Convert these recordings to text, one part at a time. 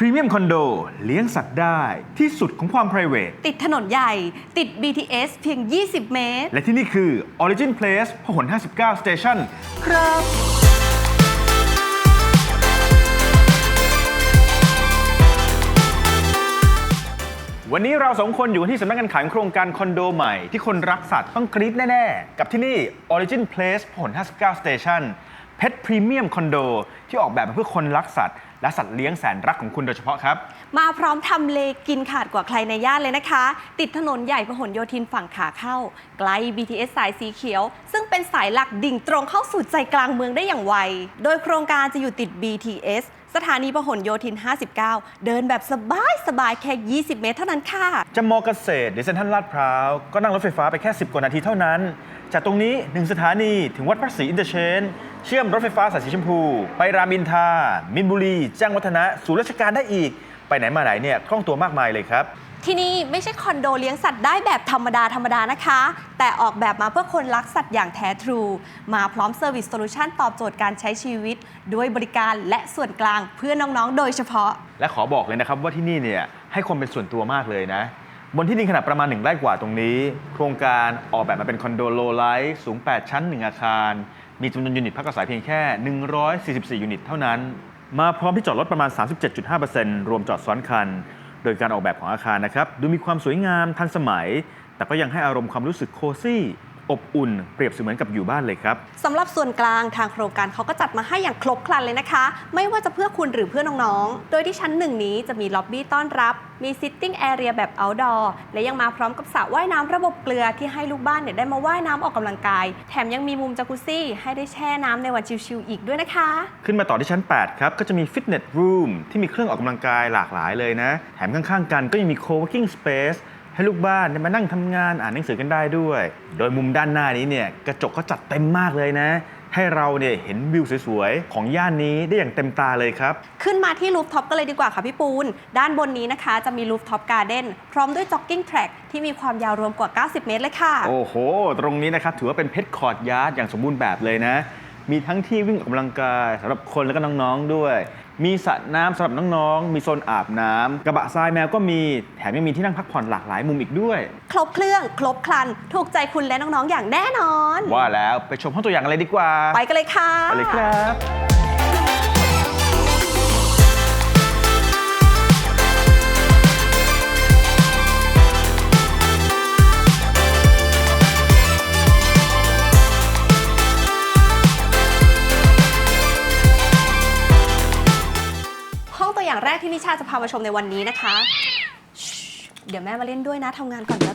พรีเมียมคอนโดเลี้ยงสัตว์ได้ที่สุดของความ p r i v a t ติดถนนใหญ่ ติด BTS เพียง 20 เมตร และที่นี่คือ Origin Place พหล59 Station ครับ วันนี้เราสองคนอยู่กันที่สำนักงานขายโครงการคอนโดใหม่ที่คนรักสัตว์ต้องกรี๊ดแน่ ๆ กับที่นี่ Origin Place พหล59 Station เพชรพรีเมียมคอนโดที่ออกแบบมาเพื่อคนรักสัตว์ และสัตว์เลี้ยงแสนรักของคุณโดยเฉพาะครับ มาพร้อมทำเลกินขาดกว่าใครในย่านเลยนะคะ ติดถนนใหญ่พหลโยธินฝั่งขาเข้า ไกล BTS สายสีเขียว ซึ่งเป็นสายหลักดิ่งตรงเข้าสู่ใจกลางเมืองได้อย่างไว โดยโครงการจะอยู่ติด BTS สถานีพหลโยธิน 59 เดินแบบสบายสบายๆแค่ 20 เมตรเท่านั้นค่ะ จะมอเกษตรหรือเซ็นทรัลลาดพร้าว ก็นั่งรถไฟฟ้าไปแค่ 10 กว่านาทีเท่านั้น จากตรงนี้ 1 สถานีถึงวัดพระศรีอินเตอร์เชน เชื่อมรถไฟฟ้าสายสีชมพู ไปรามอินทรามินบุรีแจ้งวัฒนะศูนย์ราชการได้อีก ไปไหนมาไหนเนี่ยคล่องตัวมากมายเลยครับ ที่นี่ไม่ใช่คอนโดเลี้ยงสัตว์ได้แบบธรรมดาธรรมดานะคะ แต่ออกแบบมาเพื่อคนรักสัตว์อย่างแท้ทรู มาพร้อมเซอร์วิสโซลูชันตอบโจทย์การใช้ชีวิต ด้วยบริการและส่วนกลางเพื่อน้องๆ โดยเฉพาะ และขอบอกเลยนะครับว่าที่นี่เนี่ยให้ความเป็นส่วนตัวมากเลยนะ บนที่ดินขนาดประมาณ1ไร่กว่าตรงนี้ โครงการออกแบบมาเป็นคอนโดโลไลท์สูง 8 ชั้น 1 อาคาร มีจำนวนยูนิตพักอาศัยเพียงแค่ 144 ยูนิตเท่านั้น มาพร้อมที่จอดรถประมาณ 37.5%รวมจอดซ้อนคัน โดยการออกแบบของอาคารนะครับ ดูมีความสวยงามทันสมัย แต่ก็ยังให้อารมณ์ความรู้สึกโคซี่ อบอุ่น เปรียบเสมือนกับอยู่บ้านเลยครับ สำหรับส่วนกลางทางโครงการเขาก็จัดมาให้อย่างครบครันเลยนะคะ ไม่ว่าจะเพื่อคุณหรือเพื่อน้องๆ โดยที่ชั้นหนึ่งนี้จะมีล็อบบี้ต้อนรับ มีซิทติ้งแอเรียแบบ outdoor และยังมาพร้อมกับสระว่ายน้ำระบบเกลือที่ให้ลูกบ้านเนี่ยได้มาว่ายน้ำออกกำลังกาย แถมยังมีมุมจักรุซี่ให้ได้แช่น้ำในวันชิลๆอีกด้วยนะคะ ขึ้นมาต่อที่ชั้น 8 ครับ ก็จะมีฟิตเนสรูมที่มีเครื่องออกกำลังกายหลากหลายเลยนะ แถมข้างๆ กันก็ยังมี co-working space ให้ลูกบ้านได้มานั่งทำงานอ่านหนังสือกันได้ด้วย โดยมุมด้านหน้านี้เนี่ยกระจกก็จัดเต็มมากเลยนะ ให้เราเนี่ยเห็นวิวสวยๆ ของย่านนี้ได้อย่างเต็มตาเลยครับ ขึ้นมาที่รูฟท็อปกันเลยดีกว่าค่ะพี่ปูน ด้านบนนี้นะคะจะมีรูฟท็อปการ์เด้นพร้อมด้วยจ็อกกิ้งแทร็กที่มีความยาวรวมกว่า 90 เมตรเลยค่ะ โอ้โห ตรงนี้นะครับถือว่าเป็นเพชรคอร์ดยาร์ดอย่างสมบูรณ์แบบเลยนะมีทั้งที่วิ่งออกกำลังกายสำหรับคนและก็น้องๆด้วย มีสระน้ำสำหรับน้องๆ มีโซนอาบน้ำกระบะทรายแมวก็มี แถมยังมีที่นั่งพักผ่อนหลากหลายมุมอีกด้วย ครบเครื่อง ครบครัน ถูกใจคุณและน้องๆ อย่างแน่นอน ว่าแล้วไปชมห้องตัวอย่างกันเลยดีกว่า ไปกันเลยค่ะ ไปเลยครับ อย่างแรกที่นิชาจะพามาชมในวันนี้นะคะ เดี๋ยวแม่มาเล่นด้วยนะทำงานก่อน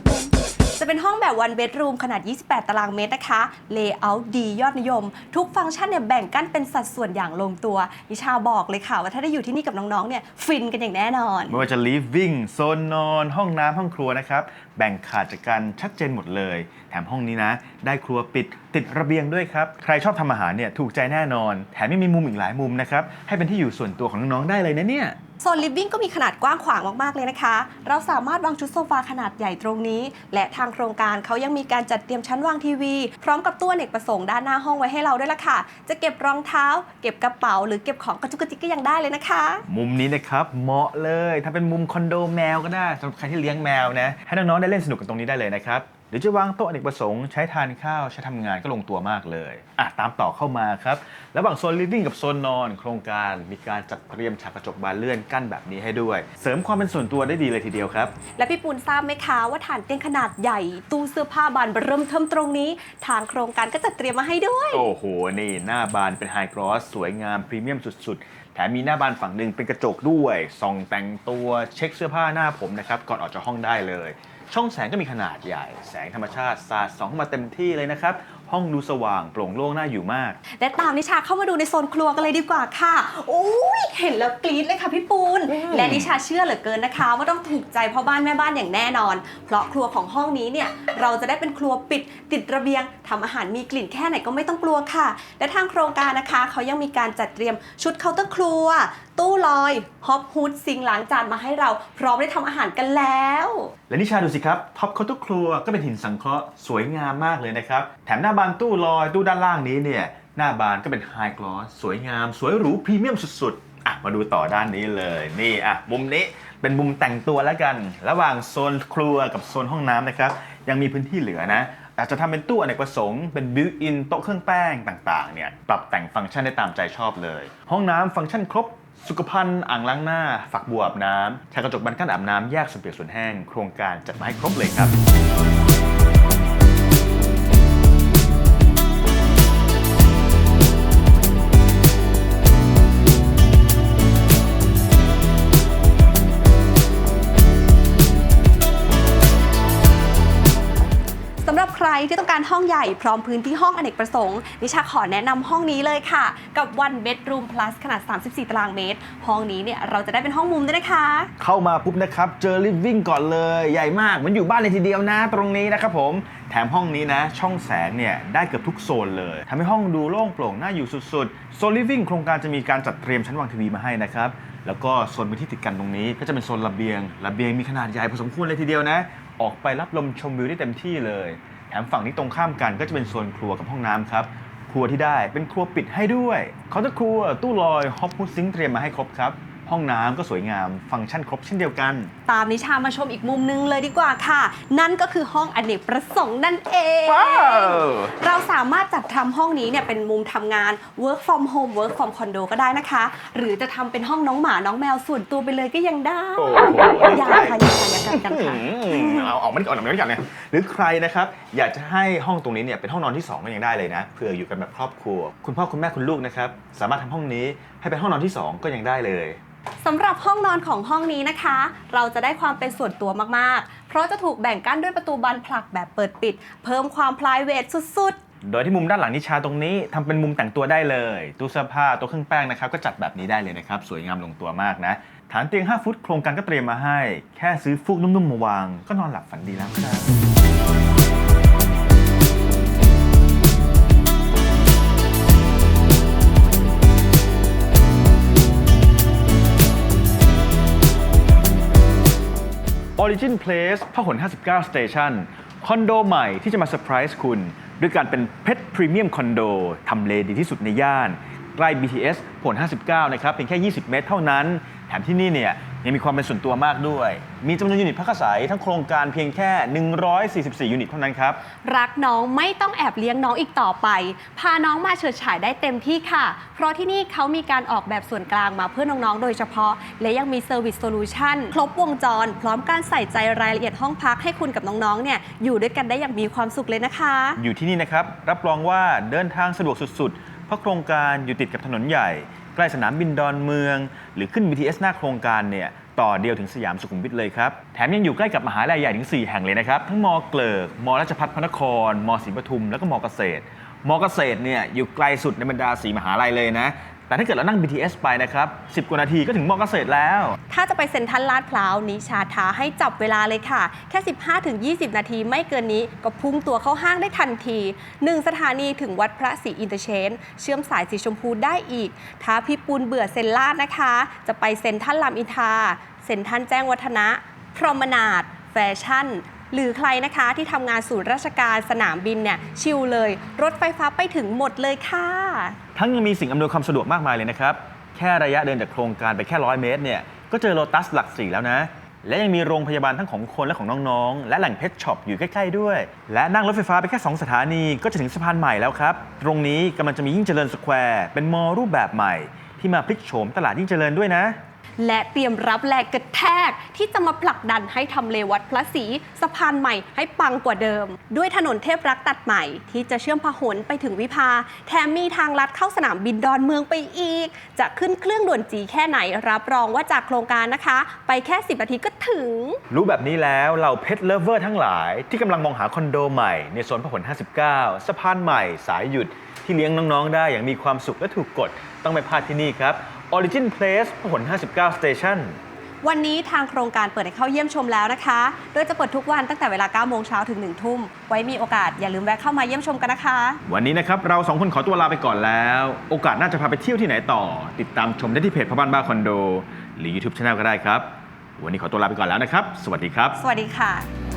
จะเป็นห้องแบบ one bedroom ขนาด 28 ตารางเมตรนะคะ layout ดียอดนิยม ทุกฟังก์ชันเนี่ยแบ่งกั้นเป็นสัดส่วนอย่างลงตัวนิชาบอกเลยค่ะ ว่าถ้าได้อยู่ที่นี่กับน้องๆ เนี่ยฟินกันอย่างแน่นอน ไม่ว่าจะ living โซนนอน ห้องน้ำห้องครัวนะครับ แบ่งขาดจากกันชัดเจนหมดเลย แถมห้องนี้นะ ได้ครัวปิดติดระเบียงด้วยครับ ใครชอบทำอาหารเนี่ยถูกใจแน่นอน แถมยังมีมุมอีกหลายมุมนะครับ ให้เป็นที่อยู่ส่วนตัวของน้องๆ ได้เลยนะเนี่ย โซนลิฟวิ่งก็มีขนาดกว้างขวางมากๆเลยนะคะ เราสามารถวางชุดโซฟาขนาดใหญ่ตรงนี้ และทางโครงการเขายังมีการจัดเตรียมชั้นวางทีวี พร้อมกับตู้อเนกประสงค์ด้านหน้าห้องไว้ให้เราด้วยล่ะค่ะ จะเก็บรองเท้า เก็บกระเป๋า หรือเก็บของกระจุกกระจิกก็ยังได้เลยนะคะ มุมนี้นะครับเหมาะเลย ถ้าเป็นมุมคอนโดแมวก็ได้สำหรับใครที่เลี้ยงแมวนะให้น้องๆได้เล่นสนุกกันตรงนี้ได้เลยนะครับ หรือจะวางโต๊ะอเนกประสงค์ใช้ทานข้าวใช้ทำงานก็ลงตัวมากเลยอะตามต่อเข้ามาครับ ระหว่างโซน living กับโซนนอน โครงการมีการจัดเตรียมฉากกระจกบานเลื่อนกั้นแบบนี้ให้ด้วย เสริมความเป็นส่วนตัวได้ดีเลยทีเดียวครับ และพี่ปูนทราบไหมคะว่าฐานเตียงขนาดใหญ่ ตู้เสื้อผ้าบานเริ่มเทิมตรงนี้ ทางโครงการก็จัดเตรียมมาให้ด้วย โอ้โหนี่หน้าบานเป็นไฮกรอสสวยงามพรีเมียมสุดๆ แถมมีหน้าบานฝั่งหนึ่งเป็นกระจกด้วยส่องแต่งตัวเช็คเสื้อผ้าหน้าผมนะครับก่อนออกจากห้องได้เลย ช่องแสงก็มีขนาดใหญ่ แสงธรรมชาติสาดส่องเข้ามาเต็มที่เลยนะครับ ห้องดูสว่างโปร่งโล่งน่าอยู่มาก และตามนิชาเข้ามาดูในโซนครัวกันเลยดีกว่าค่ะโอ้ยเห็นแล้วกรี๊ดเลยค่ะพี่ปูนอืมและนิชาเชื่อเหลือเกินนะคะ ว่าต้องถูกใจพ่อบ้านแม่บ้านอย่างแน่นอน เพราะครัวของห้องนี้เนี่ยเราจะได้เป็นครัวปิดติดระเบียงทำอาหารมีกลิ่นแค่ไหนก็ไม่ต้องกลัวค่ะ และทางโครงการนะคะเขายังมีการจัดเตรียมชุดเคาน์เตอร์ครัว ตู้ลอยฮอปฮูดซิงล้างจานมาให้เราพร้อมได้ทำอาหารกันแล้ว และนิชาดูสิครับท็อปเคาน์เตอร์ครัวก็เป็นหินสังเคราะห์สวยงามมากเลยนะครับ แถมหน้าบานตู้ลอยตู้ด้านล่างนี้เนี่ย หน้าบานก็เป็นไฮกลอสสวยงาม สวยหรูพรีเมียมสุดๆอะอะ มาดูต่อด้านนี้เลยนี่อะมุมนี้เป็นมุมแต่งตัวแล้วกัน ระหว่างโซนครัวกับโซนห้องน้ำนะครับยังมีพื้นที่เหลือนะอาจจะทำเป็นตู้อเนกประสงค์เป็นบิวอินโต๊ะเครื่องแป้งต่างๆเนี่ยปรับแต่งฟังก์ชันได้ตามใจชอบเลย ห้องน้ำฟังก์ชันครบ สุขภัณฑ์อ่างล้างหน้า ฝักบัวอาบน้ำชากระจกบานกั้นอาบน้ำแยกส่วนเปียกส่วนแห้ง โครงการจัดมาให้ครบเลยครับ รับใครที่ต้องการห้องใหญ่พร้อมพื้นที่ห้องอเนกประสงค์ นิชาขอแนะนำห้องนี้เลยค่ะ กับ one bedroom plus ขนาด 34 ตารางเมตร ห้องนี้เนี่ยเราจะได้เป็นห้องมุมด้วยนะคะ เข้ามาปุ๊บนะครับ เจอลิฟวิ่งก่อนเลยใหญ่มากเหมันอยู่บ้านเลยทีเดียวนะ ตรงนี้นะครับผมแถมห้องนี้นะ ช่องแสงเนี่ยได้เกือบทุกโซนเลยทำให้ห้องดูโล่งโปร่งน่าอยู่สุดๆโซนลิฟวิ่งโครงการจะมีการจัดเตรียมชั้นวางทีวีมาให้นะครับแล้วก็โซนพื้นที่ติดกันตรงนี้ ก็จะเป็นโซนระเบียง ระเบียงมีขนาดใหญ่พอสมควรเลยทีเดียวนะ ออกไปรับลมชมวิวได้เต็มที่เลย แถมฝั่งนี้ตรงข้ามกันก็จะเป็นโซนครัวกับห้องน้ำครับ ครัวที่ได้เป็นครัวปิดให้ด้วยเคาน์เตอร์ครัว ตู้ลอยฮอปฮูดซิงเตรียมมาให้ครบครับ ห้องน้ำก็สวยงามฟังก์ชันครบเช่นเดียวกัน ตามนิชามาชมอีกมุมนึงเลยดีกว่าค่ะ นั่นก็คือห้องอเนกประสงค์นั่นเอง ว้าว เราสามารถจัดทำห้องนี้เนี่ยเป็นมุมทำงาน work from home work from condo ก็ได้นะคะ หรือจะทำเป็นห้องน้องหมาน้องแมวส่วนตัวไปเลยก็ยังได้โอ้โห อย่าค่ะอย่าค่ะอย่ากัดกันค่ะ อืมเอาออกมาดีก่อนออกมาดีก่อนเลยหรือใครนะครับ อยากจะให้ห้องตรงนี้เนี่ยเป็นห้องนอนที่ 2 ก็ยังได้เลยนะเผื่ออยู่กันแบบครอบครัว คุณพ่อคุณแม่คุณลูกนะครับ สามารถทำห้องนี้ ให้เป็นห้องนอนที่ 2 ก็ยังได้เลย สำหรับห้องนอนของห้องนี้นะคะ เราจะได้ความเป็นส่วนตัวมากๆ เพราะจะถูกแบ่งกั้นด้วยประตูบานผลักแบบเปิดปิด เพิ่มความ p r i v a t สุดโดยที่มุมด้านหลังนิชาตรงนี้ทำเป็นมุมแต่งตัวได้เลย ตู้เสื้อผ้าโต๊ะเครื่องแป้งนะครับ ก็จัดแบบนี้ได้เลยนะครับ สวยงามลงตัวมากนะ ฐานเตียง 5 ฟุตโครงการก็เตรียมมาให้ แค่ซื้อฟูกนุ่มๆมาวาง ก็นอนหลับฝันดีแล้วครับ Origin Place พหล59 Station คอนโดใหม่ที่จะมาเซอร์ไพรส์คุณ ด้วยการเป็นเพชรพรีเมียมคอนโดทำเลดีที่สุดในย่าน ใกล้ BTS ผล59 นะครับเพียงแค่ 20 เมตรเท่านั้น แถมที่นี่เนี่ย ยังมีความเป็นส่วนตัวมากด้วย มีจำนวนยูนิตพักอาศัยทั้งโครงการเพียงแค่ 144 ยูนิตเท่านั้นครับๆรักน้องไม่ต้องแอบเลี้ยงน้องอีกต่อไป พาน้องมาเฉิดฉายได้เต็มที่ค่ะ เพราะที่นี่เขามีการออกแบบส่วนกลางมาเพื่อน้องๆ โดยเฉพาะ และยังมีเซอร์วิสโซลูชันครบวงจร พร้อมการใส่ใจรายละเอียดห้องพักให้คุณกับน้องๆ เนี่ยอยู่ด้วยกันได้อย่างมีความสุขเลยนะคะ อยู่ที่นี่นะครับรับรองว่าเดินทางสะดวกสุดๆเพราะโครงการอยู่ติดกับถนนใหญ่ ใกล้สนามบินดอนเมือง หรือขึ้น BTS หน้าโครงการเนี่ยต่อเดียวถึงสยามสุขุมวิทเลยครับ แถมยังอยู่ใกล้กับมหาลัยใหญ่ถึง 4 แห่งเลยนะครับ ทั้งมอเกลิกมอราชพัฒพระนครมศรีปทุม แล้วก็มอเกษตรมอเกษตรเนี่ยอยู่ไกลสุดในบรรดาสีมหาลัยเลยนะ แต่ถ้าเกิดเรานั่ง BTS ไปนะครับ 10 กว่านาทีก็ถึงมอเกษตรแล้ว ถ้าจะไปเซ็นทรัลลาดพร้าวนิชาท้าให้จับเวลาเลยค่ะ แค่ 15-20 นาทีไม่เกินนี้ก็พุ่งตัวเข้าห้างได้ทันที 1 สถานีถึงวัดพระศรีอินเตอร์เชน เชื่อมสายสีชมพูได้อีก ถ้าพี่ปูนเบื่อเซ็นลาดนะคะ จะไปเซ็นทรัลรามอินทาเซ็นทรัลแจ้งวัฒนะ พรหมนาดแฟชั่นหรือใครนะคะที่ทำงานศูนย์ราชการสนามบินเนี่ยชิลเลย รถไฟฟ้าไปถึงหมดเลยค่ะ ทั้งยังมีสิ่งอำนวยความสะดวกมากมายเลยนะครับ แค่ระยะเดินจากโครงการไปแค่ร้อยเมตรเนี่ยก็เจอโลตัสหลักสี่แล้วนะ และยังมีโรงพยาบาลทั้งของคนและของน้องๆ และแหล่งเพชรช็อปอยู่ใกล้ๆด้วย และนั่งรถไฟฟ้าไปแค่ 2 สถานีก็จะถึงสะพานใหม่แล้วครับ ตรงนี้กำลังจะมียิ่งเจริญสแควร์เป็นมอลล์รูปแบบใหม่ ที่มาพลิกโฉมตลาดยิ่งเจริญด้วยนะ และเตรียมรับแรงกระแทกที่จะมาผลักดันให้ทำเลวัดพระศรีสะพานใหม่ให้ปังกว่าเดิม ด้วยถนนเทพรักตัดใหม่ ที่จะเชื่อมพหลไปถึงวิภา แถมมีทางลัดเข้าสนามบินดอนเมืองไปอีก จะขึ้นเครื่องด่วนจีแค่ไหนรับรองว่าจากโครงการนะคะ ไปแค่ 10นาทีก็ถึง รู้แบบนี้แล้วเราเพชรเลเวอร์ทั้งหลาย ที่กำลังมองหาคอนโดใหม่ในโซนพหล 59 สะพานใหม่สายหยุดที่เลี้ยงน้องๆ ได้อย่างมีความสุขและถูกกฎต้องไม่พลาดที่นี่ครับ Origin Place พหล59 Station วันนี้ทางโครงการเปิดให้เข้าเยี่ยมชมแล้วนะคะ โดยจะเปิดทุกวันตั้งแต่เวลา 9 โมงเช้าถึง 1 ทุ่ม ไว้มีโอกาสอย่าลืมแวะเข้ามาเยี่ยมชมกันนะคะ วันนี้นะครับ เราสองคนขอตัวลาไปก่อนแล้ว โอกาสน่าจะพาไปเที่ยวที่ไหนต่อ ติดตามชมได้ที่เพจพ่อบ้านบ้าคอนโด หรือ YouTube Channel ก็ได้ครับ วันนี้ขอตัวลาไปก่อนแล้วนะครับ สวัสดีครับ สวัสดีค่ะ